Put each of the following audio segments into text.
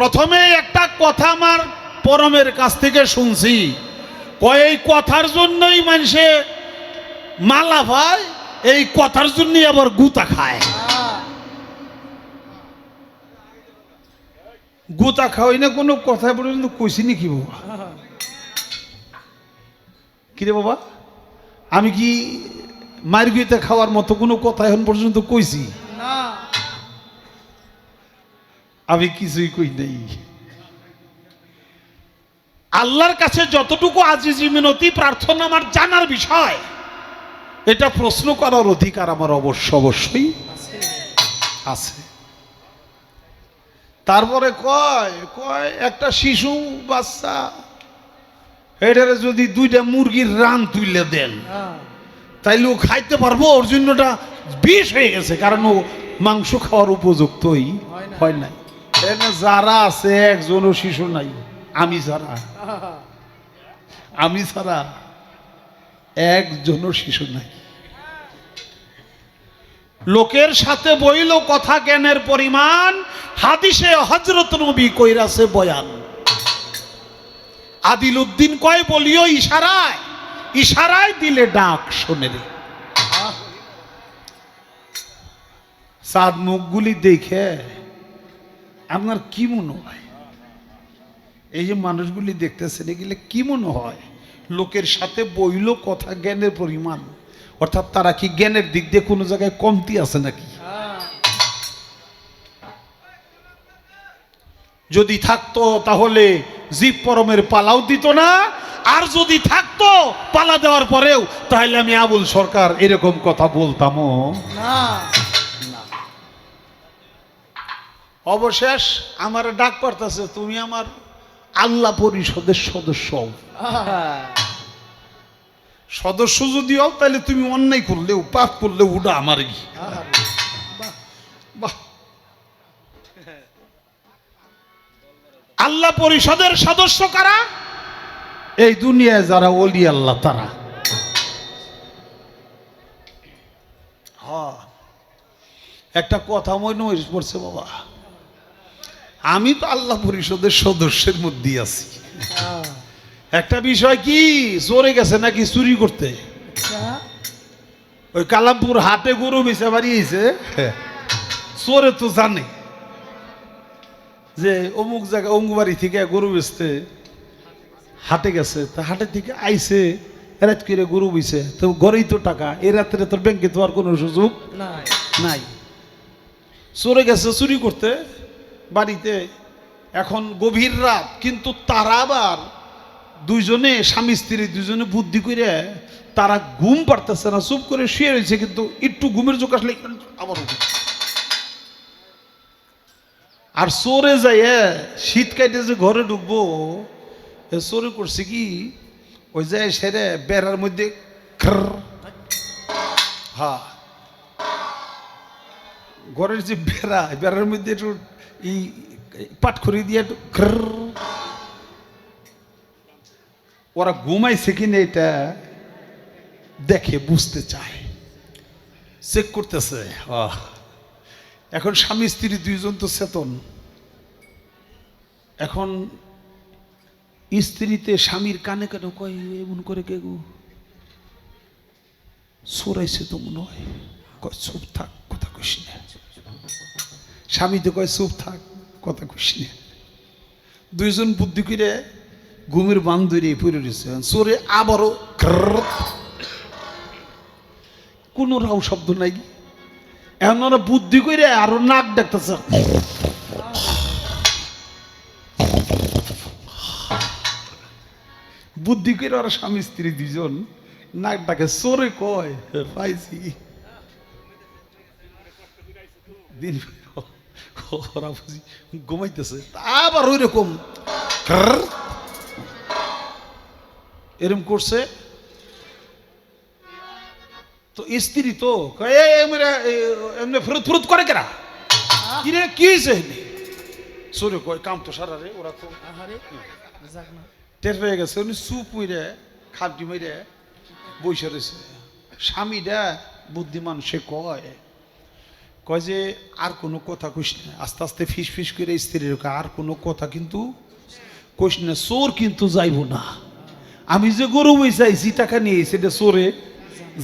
প্রথমে একটা কথা আমার পরমের কাছ থেকে শুনছি। কয়, এই কথার জন্যই মানুষে মালা পায়, এই কথার জন্যই আবার গুতা খায়। গুতা খাওয়াই না কোনো কথা পর্যন্ত কইছি নাকি বাবা? কিরে বাবা? আমি কি মারগুইতে খাওয়ার মতো কোনো কথা এখন পর্যন্ত কইছি? আমি কিছুই কই নাই। আল্লাহর কাছে যতটুকু আজিজি মিনতি প্রার্থনা আমার জানার বিষয় এটা প্রশ্ন করার অধিকার আমার অবশ্য অবশ্যই আছে। তারপরে কয় কয় একটা শিশু বাচ্চা এটারে যদি দুইটা মুরগির রান তুলে দেন। তাইলে ও খাইতে পারব ওর জন্যটা বিষ হয়ে গেছে কারণ ও মাংস খাওয়ার উপযুক্তই হয় নাই। যারা আছে, একজনও শিশু নাই। আমি ছাড়া আমি ছাড়া একজনও শিশু নাই। লোকের সাথে বইল কথা জ্ঞানের পরিমাণ, হাদিসে হজরত নবী কইরাছে বয়ান। আদিল উদ্দিন কয়, বলিও ইশারায় ইশারায় দিলে ডাক শোনে রে। চাঁদ মুখগুলি দেখে আপনার কি মনে হয়? এই যে মানুষগুলি দেখতেছেন, এগুলো কি মনে হয়? লোকের সাথে বইল কথা জ্ঞানের পরিমাণ। অর্থাৎ তারা কি জ্ঞানের দিক দিয়ে কোনো জায়গায় কমতি আছে নাকি? যদি থাকতো তাহলে জীব পরমের পালাও দিত না। আর যদি থাকতো পালা দেওয়ার পরেও, তাহলে আমি আবুল সরকার এরকম কথা বলতামও। না। অবশেষ আমার ডাক পারতেছে, তুমি আমার আল্লাহ পরিষদের সদস্য। সদস্য যদি হও, তাহলে তুমি অন্যায় করলেও, পাপ করলেও ওটা আমারই বাহ। আল্লাহ পরিষদের সদস্য কারা? এই দুনিয়ায় যারা ওলি আল্লাহ, তারা। হ্যাঁ। একটা কথা মনে পড়ছে বাবা। আমি তো আল্লাহ পরিষদের সদস্যের মধ্যেই আছি। একটা বিষয় কি চোরে গেছে নাকি চুরি করতে? ওই কালামপুর হাটে গরু বেচে বাড়িয়েছে চোরে তো জানে যে অমুক জায়গা অমুক বাড়ি থেকে গরু বেচতে হাটে গেছে। তা হাটে থেকে আইছে রাত করে গরু বেছে তো ঘরেই তো টাকা এ রাত্রে তোর ব্যাংকে তো আর কোনো সুযোগ নাই। চোরে গেছে চুরি করতে বাড়িতে এখন গভীর রাত, কিন্তু তারা আবার দুইজনে, স্বামী স্ত্রী দুইজনে বুদ্ধি করে তারা ঘুম পারতেছে না, চুপ করে শুয়ে রয়েছে, কিন্তু একটু ঘুমের চোখ আসলে আবার আর চোরে যাই শীত কাটে যে ঘরে ঢুকবো চোরে করছে কি, ওই যে সেরে বেড়ার মধ্যে হ্যাঁ। ঘরের যে বেড়া বেড়ার মধ্যে একটু এই পাট খড়ি দিয়ে একটু ওরা ঘুমাইছে কিনা এটা দেখে বুঝতে চায়। চেক করতেছে। এখন স্বামী, স্ত্রী দুইজন তো চেতন। এখন স্ত্রীতে স্বামীর কানে কানে কয় এমন করে কে গো? সরাইছে তো মনে হয়। চুপ থাক, কথা কইস না। স্বামী তো কয়, চুপ থাক, কথা কইস না। দুইজন বুদ্ধি করে ঘুমের বান ধরে পড়ে রয়েছে। চোরে আবারও। কোনো রাও শব্দ নাই। এখন ওরা বুদ্ধি করে আরও নাক ডাকতেছে। বুদ্ধি করে ওরা স্বামী, স্ত্রী দুজন নাক ডাকে। চোরে কয়, পাইছি। দিন ওরা বুঝি ঘুমাইতেছে আবার ওই রকম এরম করছে। তো স্ত্রী তো এমনি ফুরুত ফুরুত করে কেরা? কিরে কি হয়েছে সরে কয় কাম তো সারা রে ওরা তো টের পেয়ে গেছে উনি চুপ মইরে খাপটি মইরে বসে রয়েছে স্বামীটা বুদ্ধিমান সে কয় কয় যে আর কোনো কথা কইস না। আস্তে আস্তে ফিস ফিস করে স্ত্রীর কয়, আর কোনো কথা কিন্তু কইস না চোর কিন্তু যাইব না। আমি যে গরু বইসাইছি টাকা নিয়ে সেটা চোরে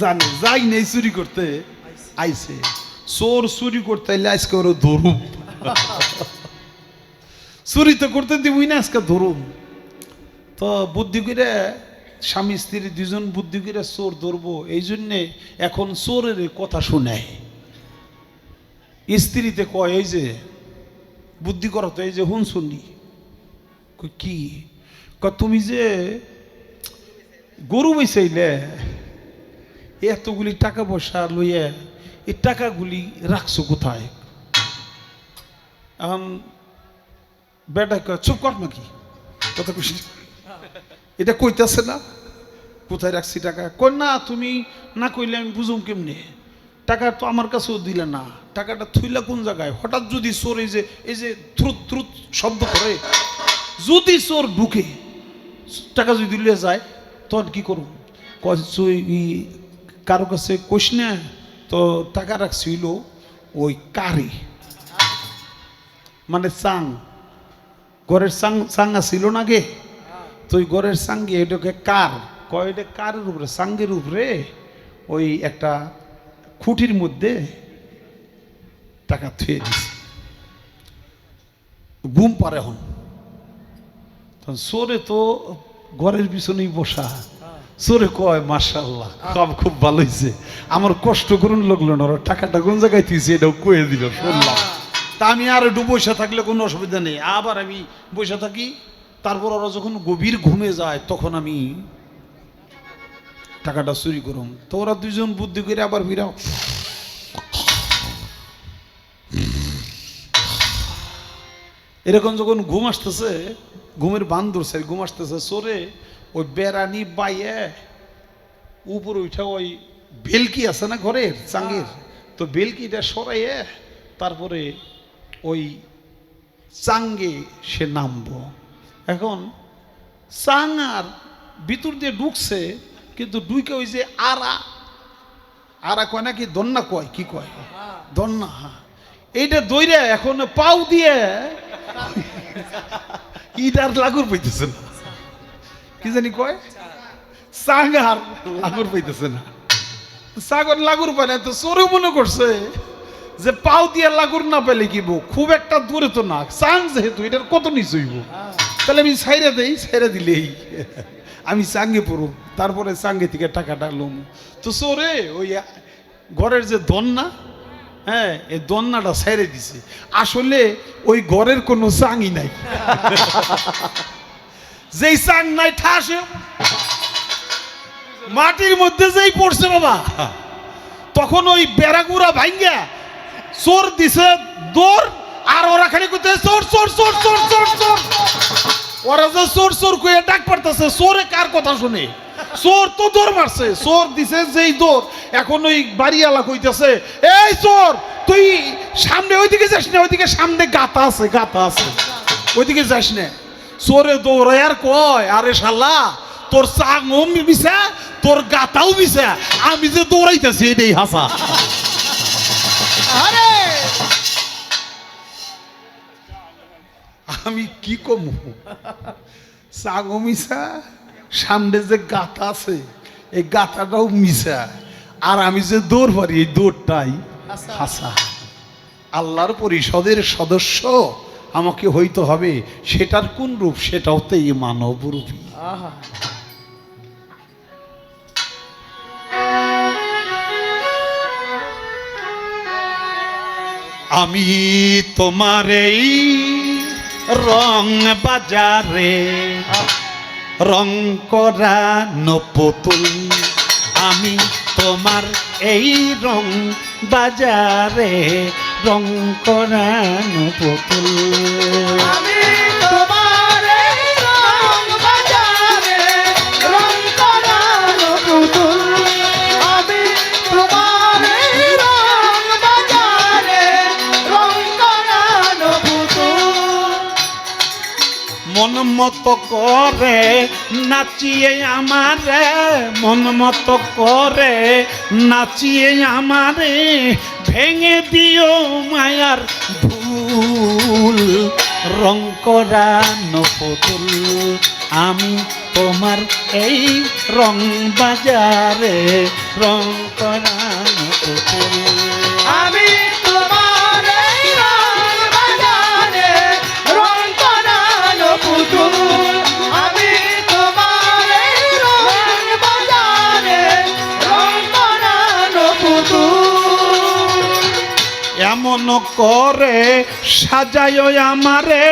জানে। যাই নেই চুরি করতে আইছে। চোর চুরি করতে আইলে আজকে ওরা ধরুম। চুরি তো করতে দিবই না আজকে ধরুম। তো বুদ্ধি করে স্বামী স্ত্রী দুজন বুদ্ধি করে চোর ধরবো এই জন্যে এখন চোরের কথা শোনায়। স্ত্রীতে কয়, এই যে বুদ্ধি করো তো, এই যে হুন শুনি কি? তুমি যে গরু বেচাইলে, এতগুলি টাকা পয়সা লইয়া এই টাকাগুলি রাখছো কোথায়? এখন বেটা চুপ কর নাকি? কথা খুশি এটা কইতাছে না, কোথায় রাখছি টাকা? কই না, তুমি না কইলে আমি বুঝুম কেমনে? টাকা তো আমার কাছেও দিলে না। টাকাটা থুইলা কোন জায়গায়? হঠাৎ যদি চোর এই যে এই যে থ্রুত থ্রুত শব্দ করে, যদি চোর ঢুকে, টাকা যদি দিলে যায়, তখন কি তুই কারও কাছে কইস না, তো টাকা রাখছিল ওই কারে। মানে চাং। ঘরের চাং চাঙ্গা ছিল না গে? তো ওই ঘরের সাঙ্গে এটাকে কার? কয়, এটা কারের উপরে সাঙ্গের উপরে ওই একটা খুঁটির মধ্যে? টাকা থুয়ে দিছে। ঘুম পারে এখন। তখন সোরে তো ঘরের পিছনেই বসা। সোরে কয় মার্শাল্লাহ কাম খুব ভালো হয়েছে আমার কষ্ট করুন লাগল না টাকাটা কোন জায়গায় তুইছে এটাও কয়ে দিল, শুনলাম। তা আমি আর একটু বসে থাকলে কোনো অসুবিধা নেই। আবার আমি বসে থাকি, তারপর ওরা যখন গভীর ঘুমে যায়, তখন আমি টাকাটা চুরি করুম। তো ওরা দুজন বুদ্ধি করে আবার ফিরাও। এরকম যখন ঘুম আসতেছে ঘুমের বান ধরছে ঘুম আসতেছে সরে ওই বেড়ানি বাইয়ে উপরে উঠে ওই বেলকি আছে না ঘরের চাঙ্গের? তো বেলকিটা সরাইয়ে তারপরে ওই চাঙ্গে সে নামবো। এখন চাং আর ভিতর দিয়ে ঢুকছে কিন্তু ডুইকে ওই যে আরা আরা কয় নাকি? দন্না কয় কি কয়? দন্না হ্যাঁ। এইটা দইরে এখন পাও দিয়ে ইটার লাগুর পাইতেছে না কি জানি কয়? সাগার লাগুর পাইতেছে না সাগর লাগুর না তো মনে করছে যে পাও দিয়ে লাগুর না পেলে কি খুব একটা দূরে তো না চাং যেহেতু, এটার কত নিচু হইব? তাহলে আমি ছাইরে দেই ছাইরে দিলেই। আমি চাঙ্গে পড়ব তারপরে চাঙ্গে থেকে টাকাটা লম। তো চোরে ওই ঘরের যে দন্না হ্যাঁ এই দন্নাটা সেরে দিছে। আসলে ওই ঘরের কোনো চাঙই নাই। যেই চাং নাই ঠাসে মাটির মধ্যে যেই পড়ছে বাবা তখন ওই বেড়াগুড়া ভাঙ্গা চোর দিছে দৌড় আর ওরা খালি করতে চোর চোর চোর চোর চোর চোর। ওরা যে চোর চোর কয়ে ডাক পারতেছে, চোরে কার কথা শুনে? তো মারছে দিছে যেই এখন ওই বাড়িওয়ালা কইতেছে, এই তুই সামনে ওইদিকে যাস না, ওইদিকে সামনে গাতা আছে গাতা আছে। ওইদিকে যাস না। চোরে দৌড়ায় আর কয়, আরে শালা, তোর চাঙও মিশা, তোর গাতাও মিশা, আমি যে দৌড়াইতেছি এটাই হাসা। আরে আমি কি কম চাঙও মিশা সামনে যে গাতা আছে এই গাতাটাও মিশা আর আমি যে দৌড় পারি এই দৌড়টাই হাসা আল্লাহর পরিষদের সদস্য আমাকে হইতে হবে সেটার কোন রূপ? সেটাও তো এই মানব রূপী আমি তোমার এই রং বাজারে রং করা নপুতুল। আমি তোমার এই রং বাজারে রং করা নপুতুল। মতো করে, নাচিয়ে আমারে মন মতো করে, নাচিয়ে আমারে ভেঙে দিও মায়ার ভুল রং করানো পুতুল, আমি তোমার এই রং বাজারে, রং করানো করে সাজায় আমারে।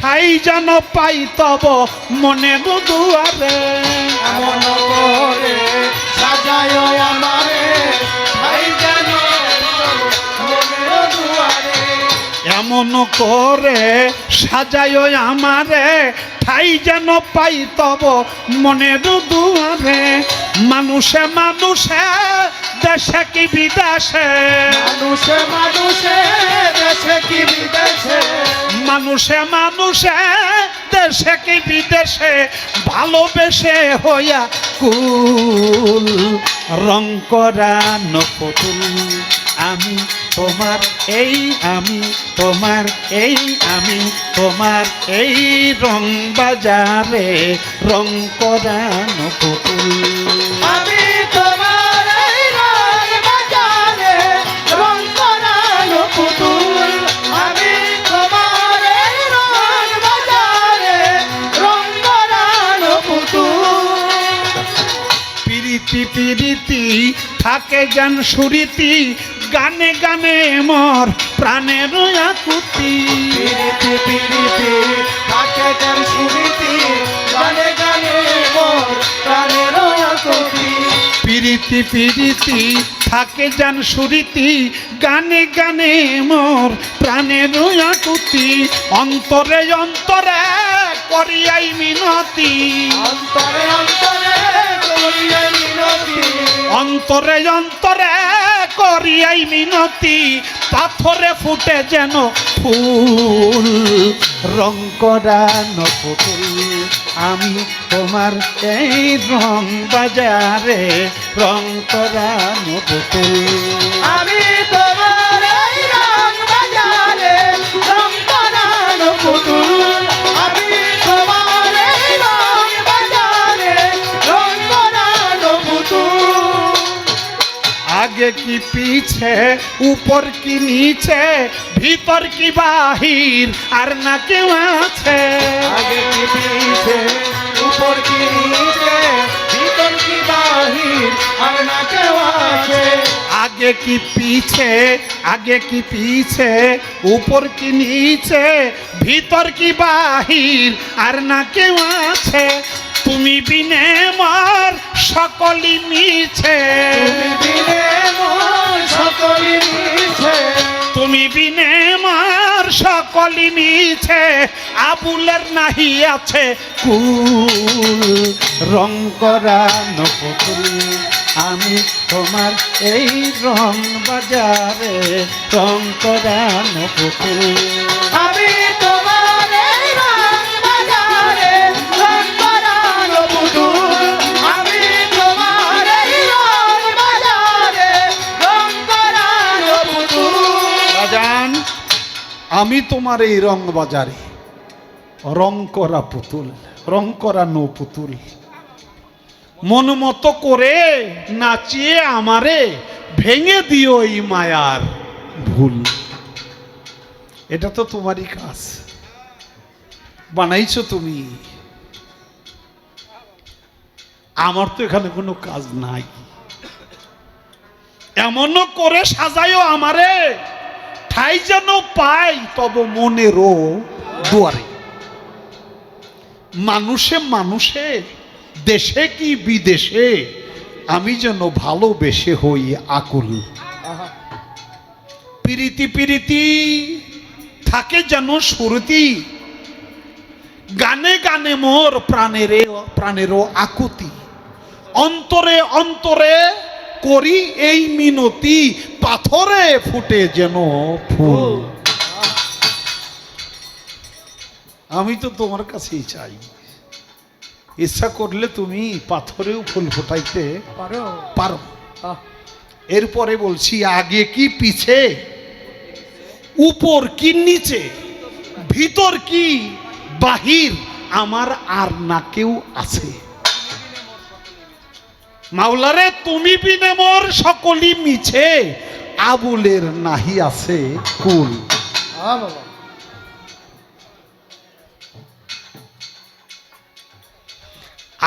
ঠাই যেন পাই তব মনে দুয়ারে। এমন করে সাজায় আমারে ভাই যেন এমন করে সাজায় আমারে। ঠাই যেন পাই তব মনের দুয়ারে। মানুষে মানুষে দেশে কি বিদেশে? মানুষে মানুষে দেশে কি বিদেশে? মানুষে মানুষে দেশে কি বিদেশে? ভালোবেসে হইয়া কুল রং করানো পুতুল আমি তোমার এই আমি তোমার এই আমি তোমার এই রং বাজারে রং করানো পুতুল থাকে যান সুরিতি গানে গানে মর প্রাণের আকুতি। পিরিতি পিরিতি থাকে গান গানে গানে মোর প্রাণের আকুতি। পিরিতি পিরিতি থাকে যান সুরিতি গানে গানে মোর প্রাণের আকুতি। অন্তরে অন্তরে করিয়াই মিনতি। অন্তরে অন্তরে অন্তরে অন্তরে করিয়াই মিনতি। পাথরে ফুটে যেন ফুল রং করানো পুতুল আমি তোমার এই রং বাজারে রং করানো পুতুল আমি তোমার এই রং বাজারে রং করানো পুতুল আগে কি পিছে উপর কি নিচে ভিতর কি বাহির আর না কেউ আছে আগে কি পিছে উপর কি নিচে ভিতর কি বাহির আর না কেউ আছে আগে কি পিছে আগে কি পিছে উপর কি নিচে ভিতর কি বাহির আর না কেউ আছে তুমি বিনে মার সকলি মিছে। তুমি বিনে মার সকলি মিছে। আবুলের নাহি আছে কুল। রং করানো পুতুল আমি তোমার এই রং বাজারে রং করানো পুতুল আমি আমি তোমার এই রং বাজারে। রং করা পুতুল, রং করানো পুতুল। মন মতো করে নাচিয়ে আমারে ভেঙে দিও এই মায়ার ভুল। এটা তো তোমারই কাজ। বানাইছো তুমি। আমার তো এখানে কোনো কাজ নাই। এমনও করে সাজায়ও আমারে। ঠাই যেন পাই, তব মনেরও দুয়ারে। মানুষে মানুষে, দেশে কি বিদেশে, আমি যেন ভালোবেসে হই আকুল। পিরিতি পিরিতি, থাকে যেন সুরতি। গানে গানে মোর প্রাণের, প্রাণেরও আকুতি। অন্তরে অন্তরে করি এই মিনতি পাথরে ফুটে যেন ফুল। আমি তো তোমার কাছেই চাই। ইচ্ছা করলে তুমি পাথরেও ফুল ফোটাইতে পারো। পারো। এরপরে বলছি আগে কি পিছে উপর কি নিচে ভিতর কি বাহির আমার আর না কেউ আছে। মাওলারে তুমি বিনে মোর সকলি মিছে। আবুলের নাহি আছে কুল। হ্যাঁ,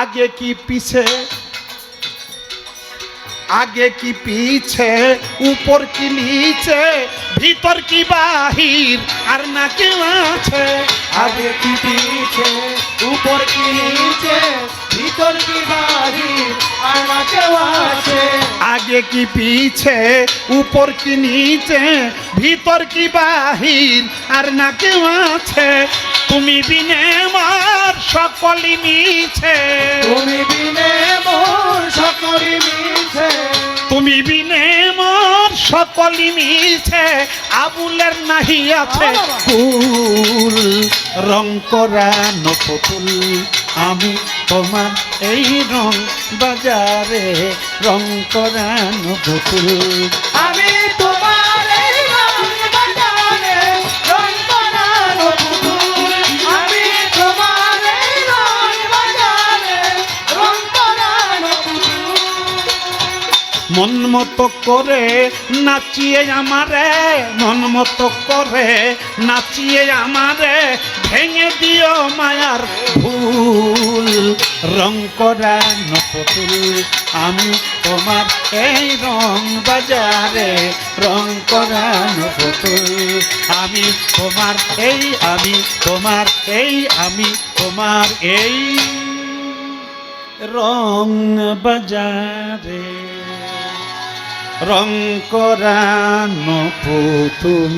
আগে কি পিছে? আগে কি পিছে? উপর কি নিচে? ভিতর কি বাহির? আর না কেউ আছে। আগে কি পিছে? উপর কি নিচে? আগে কি পিছে উপর কি নিচে ভিতর কি বাহির আর না কেউ আছে। তুমি বিনে মার সকলি মিছে। তুমি বিনে মোর সকলি মিছে। তুমি বিনে মোর সকলি মিছে। আবুলের নাহি আছে। ফুল রং করা নপুতুল আমি তোমার এই রং বাজারে রং করা নপুতুল আমি তোমার এই রং বাজারে রং বানানো পুতুল। আমি তোমার এই রং বাজারে রং বানানো পুতুল। মন মতো করে নাচিয়ে আমারে মন মতো করে নাচিয়ে আমারে ভেঙে দিও মায়ার ফুল। রং করা নপুতুল আমি তোমার এই রং বাজারে। রং করা নপুতুল আমি তোমার এই, আমি তোমার এই, আমি তোমার এই রং বাজারে। রং করানো পুতুল